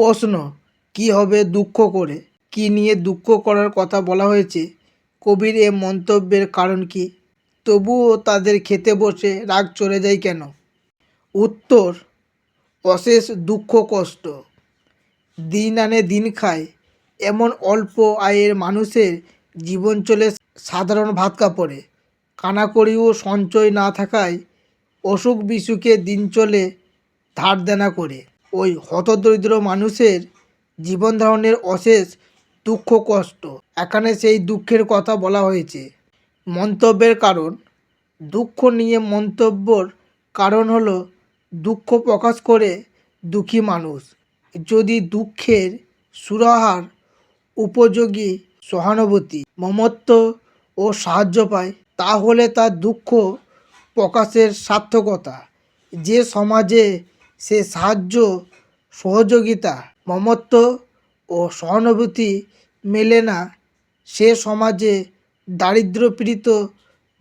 প্রশ্ন, কী হবে দুঃখ করে? কী নিয়ে দুঃখ করার কথা বলা হয়েছে? কবির এ মন্তব্যের কারণ কি? তবুও তাদের খেতে বসে রাগ চলে যায় কেন? উত্তর, অশেষ দুঃখ কষ্ট। দিন আনে দিন খায়। এমন অল্প আয়ের মানুষের জীবন চলে সাধারণ ভাত কাপড়ে। কানাকড়িও সঞ্চয় না থাকায় অসুখ বিসুখে দিন চলে ধার দেনা করে। ওই হতদরিদ্র মানুষের জীবন ধারণের অশেষ দুঃখ কষ্ট। এখানে সেই দুঃখের কথা বলা হয়েছে। মন্তব্যের কারণ। দুঃখ নিয়ে মন্তব্যর কারণ হলো দুঃখ প্রকাশ করে দুঃখী মানুষ। যদি দুঃখের সুরাহার, উপযোগী সহানুভূতি, মমত্ব ও সাহায্য পায়, তাহলে তার দুঃখ প্রকাশের সার্থকতা যে সমাজে সে সাহায্য, সহযোগিতা, মমত্ব ও সহানুভূতি মেলে না। সে সমাজে দারিদ্র্যপীড়িত,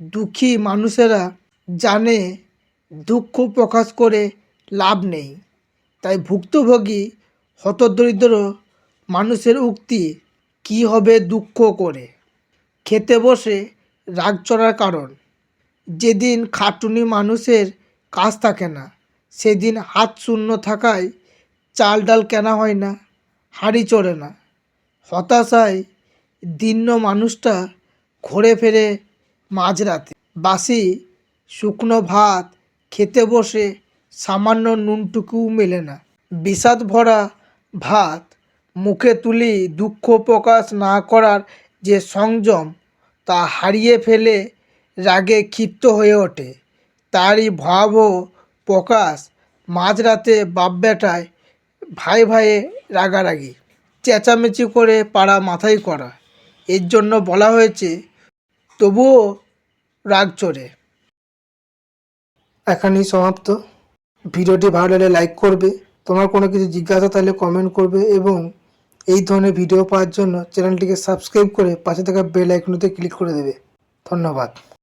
দুঃখী মানুষেরা জানে, দুঃখ প্রকাশ করে লাভ নেই। তাই ভুক্তভোগী, হতদরিদ্র মানুষের উক্তি, কী হবে দুঃখ করে? খেতে বসে রাগ চড়ার কারণ, যেদিন খাটুনি মানুষের কাজ থাকে না। সেদিন হাত শূন্য থাকায় চাল ডাল কেনা হয় না, হাঁড়ি চড়ে না। হতাশায় দীর্ণ মানুষটা ঘুরে ফেরে মাঝরাতে। বাসি শুকনো ভাত খেতে বসে সামান্য নুনটুকুও মেলে না। বিষাদ ভরা ভাত মুখে তুলি দুঃখ প্রকাশ না করার যে সংযম, তা হারিয়ে ফেলে রাগে ক্ষিপ্ত হয়ে ওঠে। তারই ভয়াবহ প্রকাশ মাঝরাতে বাপ বেটায় ভাই ভাইয়ে রাগারাগি, চেঁচামেচি করে পাড়া মাথায় করা। এর জন্য বলা হয়েছে, তবুও রাগ চড়ে। এখানেই সমাপ্ত। ভিডিওটি ভালো লাগলে লাইক করবে। তোমার কোনো কিছু জিজ্ঞাসা তাহলে কমেন্ট করবে এবং এই ধরনের ভিডিও পাওয়ার জন্য চ্যানেলটিকে সাবস্ক্রাইব করে পাশে থাকা বেল আইকনতে ক্লিক করে দেবে। ধন্যবাদ।